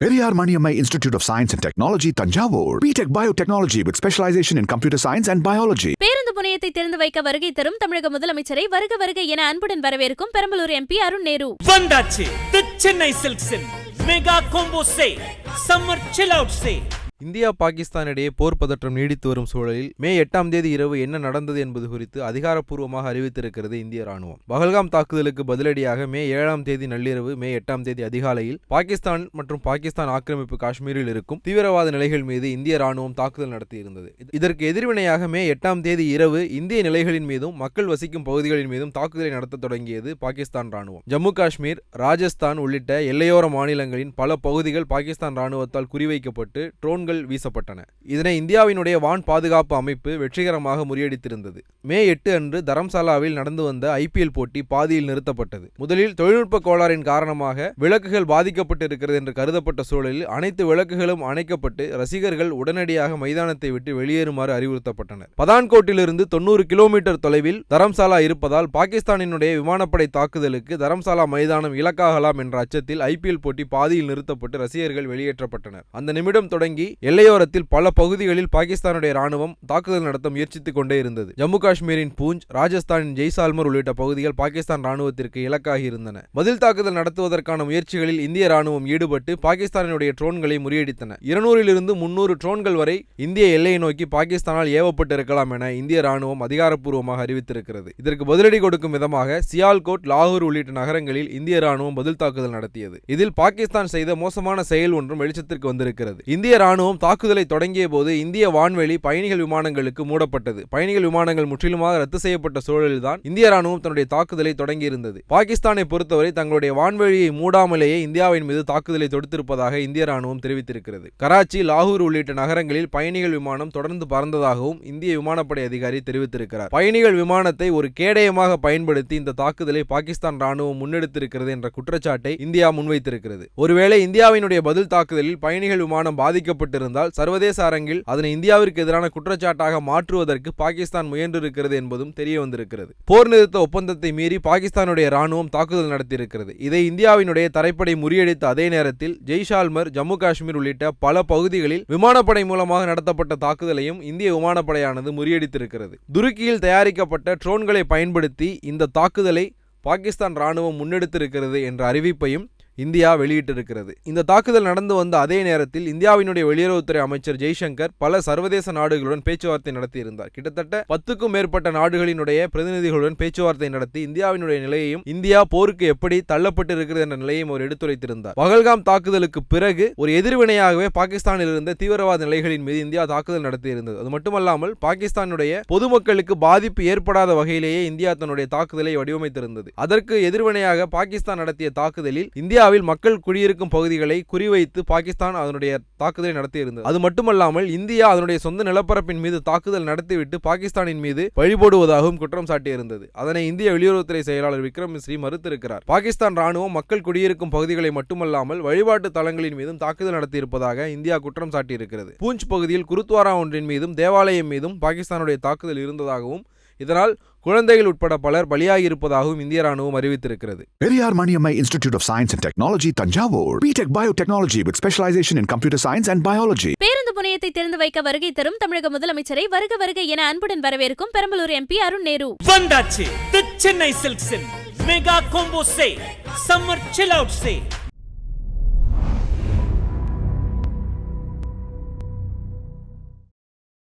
Periyar Maniammai Institute of Science and Technology, Tanjavur. BTech Biotechnology with specialization in computer science and biology. பேருந்து முனையத்தை திறந்து வைக்க வருகை தரும் தமிழக முதலமைச்சரை வருக வருக என அன்புடன் வரவேற்கும் பெரம்பலூர் எம்பி அருண் நேரு வந்தாச்சு the Chennai சில்க்ஸின் mega combo say summer chill out say India Pakistan இடையே போர் பதற்றம் நீடித்து வரும் சூழலில் மே எட்டாம் தேதி இரவு என்ன நடந்தது என்பது குறித்து அதிகாரப்பூர்வமாக அறிவித்திருக்கிறது இந்திய ராணுவம். பகல்காம் தாக்குதலுக்கு பதிலடியாக மே ஏழாம் தேதி நள்ளிரவு மே எட்டாம் தேதி அதிகாலையில் பாகிஸ்தான் மற்றும் பாகிஸ்தான் ஆக்கிரமிப்பு காஷ்மீரில் இருக்கும் தீவிரவாத நிலைகள் மீது இந்திய ராணுவம் தாக்குதல் நடத்தியிருந்தது. இதற்கு எதிர்வினையாக மே எட்டாம் தேதி இரவு இந்திய நிலைகளின் மீதும் மக்கள் வசிக்கும் பகுதிகளின் மீதும் தாக்குதலை நடத்த தொடங்கியது பாகிஸ்தான் ராணுவம். ஜம்மு காஷ்மீர் ராஜஸ்தான் உள்ளிட்ட எல்லையோர மாநிலங்களின் பல பகுதிகள் பாகிஸ்தான் ராணுவத்தால் குறிவைக்கப்பட்டு ட்ரோன் குண்டுகள் வீசப்பட்டன. இதனை இந்தியாவினுடைய வான் பாதுகாப்பு அமைப்பு வெற்றிகரமாக முறியடித்திருந்தது. மே எட்டு அன்று தரம்சாலாவில் நடந்து வந்த ஐபிஎல் போட்டி பாதியில் நிறுத்தப்பட்டது. முதலில் தொழில்நுட்ப கோளாறின் காரணமாக விளக்குகள் பாதிக்கப்பட்டிருக்கிறது என்று கருதப்பட்ட சூழலில் அனைத்து விளக்குகளும் அணைக்கப்பட்டு ரசிகர்கள் உடனடியாக மைதானத்தை விட்டு வெளியேறுமாறு அறிவுறுத்தப்பட்டனர். பதான்கோட்டிலிருந்து தொண்ணூறு கிலோமீட்டர் தொலைவில் தரம்சாலா இருப்பதால் பாகிஸ்தானினுடைய விமானப்படை தாக்குதலுக்கு தரம்சாலா மைதானம் இலக்காகலாம் என்ற அச்சத்தில் ஐபிஎல் போட்டி பாதியில் நிறுத்தப்பட்டு ரசிகர்கள் வெளியேற்றப்பட்டனர். அந்த நிமிடம் தொடங்கி எல்லையோரத்தில் பல பகுதிகளில் பாகிஸ்தானுடைய ராணுவம் தாக்குதல் நடத்த முயற்சித்துக் கொண்டே இருந்தது. ஜம்மு காஷ்மீரின் பூஞ்ச் ராஜஸ்தானின் ஜெய்சால்மர் உள்ளிட்ட பகுதிகள் பாகிஸ்தான் ராணுவத்திற்கு இலக்காகி இருந்தன. பதில் தாக்குதல் நடத்துவதற்கான முயற்சிகளில் இந்திய ராணுவம் ஈடுபட்டு பாகிஸ்தானினுடைய ட்ரோன்களை முறியடித்தன. இருநூறிலிருந்து முன்னூறு ட்ரோன்கள் வரை இந்திய எல்லையை நோக்கி பாகிஸ்தானால் ஏவப்பட்டிருக்கலாம் என இந்திய ராணுவம் அதிகாரப்பூர்வமாக அறிவித்திருக்கிறது. இதற்கு பதிலடி கொடுக்கும் விதமாக சியால்கோட் லாகூர் உள்ளிட்ட நகரங்களில் இந்திய ராணுவம் பதில் தாக்குதல் நடத்தியது. இதில் பாகிஸ்தான் செய்த மோசமான செயல் ஒன்றும் வெளிச்சத்திற்கு வந்திருக்கிறது. இந்திய ராணுவம் தாக்குதலை தொடங்கிய போது இந்திய வான்வெளி பயணிகள் விமானங்களுக்கு மூடப்பட்டது. பயணிகள் விமானங்கள் முற்றிலுமாக ரத்து செய்யப்பட்ட சூழலில்தான் இந்திய ராணுவம் தன்னுடைய தாக்குதலை தொடங்கியிருந்தது. பாகிஸ்தானை பொறுத்தவரை தங்களுடைய வான்வெளியை மூடாமலேயே இந்தியாவின் மீது தாக்குதலை தொடுத்திருப்பதாக இந்திய ராணுவம் தெரிவித்திருக்கிறது. கராச்சி லாகூர் உள்ளிட்ட நகரங்களில் பயணிகள் விமானம் தொடர்ந்து பறந்ததாகவும் இந்திய விமானப்படை அதிகாரி தெரிவித்திருக்கிறார். பயணிகள் விமானத்தை ஒரு கேடயமாக பயன்படுத்தி இந்த தாக்குதலை பாகிஸ்தான் ராணுவம் முன்னெடுத்திருக்கிறது என்ற குற்றச்சாட்டை இந்தியா முன்வைத்திருக்கிறது. ஒருவேளை இந்தியாவினுடைய பதில் தாக்குதலில் பயணிகள் விமானம் பாதிக்கப்பட்டு வைத்திருந்தால் சர்வதேச அரங்கில் அதனை இந்தியாவிற்கு எதிரான குற்றச்சாட்டாக மாற்றுவதற்கு பாகிஸ்தான் முயன்றிருக்கிறது என்பதும் தெரிய வந்திருக்கிறது. போர் நிறுத்த ஒப்பந்தத்தை மீறி பாகிஸ்தானுடைய ராணுவம் தாக்குதல் நடத்தியிருக்கிறது. இதை இந்தியாவினுடைய தரைப்படை முறியடித்த அதே நேரத்தில் ஜெய்ஷால்மர் ஜம்மு காஷ்மீர் உள்ளிட்ட பல பகுதிகளில் விமானப்படை மூலமாக நடத்தப்பட்ட தாக்குதலையும் இந்திய விமானப்படையானது முறியடித்திருக்கிறது. துருக்கியில் தயாரிக்கப்பட்ட ட்ரோன்களை பயன்படுத்தி இந்த தாக்குதலை பாகிஸ்தான் ராணுவம் முன்னெடுத்திருக்கிறது என்ற அறிவிப்பையும் இந்தியா வெளியிட்டிருக்கிறது. இந்த தாக்குதல் நடந்து வந்த அதே நேரத்தில் இந்தியாவினுடைய வெளியுறவுத்துறை அமைச்சர் ஜெய்சங்கர் பல சர்வதேச நாடுகளுடன் பேச்சுவார்த்தை நடத்தியிருந்தார். கிட்டத்தட்ட பத்துக்கும் மேற்பட்ட நாடுகளினுடைய பிரதிநிதிகளுடன் பேச்சுவார்த்தை நடத்தி இந்தியாவினுடைய நிலையையும் இந்தியா போருக்கு எப்படி தள்ளப்பட்டு இருக்கிறது என்ற நிலையையும் அவர் எடுத்துரைத்திருந்தார். பகல்காம் தாக்குதலுக்கு பிறகு ஒரு எதிர்வினையாகவே பாகிஸ்தானில் இருந்த தீவிரவாத நிலைகளின் மீது இந்தியா தாக்குதல் நடத்தியிருந்தது. அது மட்டுமல்லாமல் பாகிஸ்தானுடைய பொதுமக்களுக்கு பாதிப்பு ஏற்படாத வகையிலேயே இந்தியா தன்னுடைய தாக்குதலை வடிவமைத்திருந்தது. அதற்கு எதிர்வினையாக பாகிஸ்தான் நடத்திய தாக்குதலில் இந்தியா இந்தியாவில் மக்கள் குடியிருக்கும் பகுதிகளை குறிவைத்து பாகிஸ்தான் அதனுடைய தாக்குதலை நடத்தியிருந்தது. அது மட்டுமல்லாமல் இந்தியா அதனுடைய சொந்த நிலப்பரப்பின் மீது தாக்குதல் நடத்திவிட்டு பாகிஸ்தானின் மீது வழிபோடுவதாகவும் குற்றம் சாட்டியிருந்தது. அதனை இந்திய வெளியுறவுத்துறை செயலாளர் விக்ரம் மிஸ்ரி மறுத்திருக்கிறார். பாகிஸ்தான் ராணுவம் மக்கள் குடியிருக்கும் பகுதிகளை மட்டுமல்லாமல் வழிபாட்டு தலங்களின் மீதும் தாக்குதல் நடத்தியிருப்பதாக இந்தியா குற்றம் சாட்டியிருக்கிறது. பூஞ்ச் பகுதியில் குருத்வாரா ஒன்றின் மீதும் தேவாலயம் மீதும் பாகிஸ்தானுடைய தாக்குதல் இருந்ததாகவும் இதனால் குழந்தைகள் உட்பட பலர் பலியாகி இருப்பதாகவும் இந்திய ராணுவம் அறிவித்திருக்கிறது Periyar Maniammai Institute of Science and Technology, Tanjavur. BTech Biotechnology with specialization in computer science and biology. பேருந்து முனையத்தை திறந்து வைக்க வருகை தரும் தமிழக முதலமைச்சரை வருக வருக என அன்புடன் வரவேற்கும் பெரம்பலூர் எம்பி அருண் நேரு வந்தாச்சு the Chennai சில்க்ஸின் mega combo say summer chill out say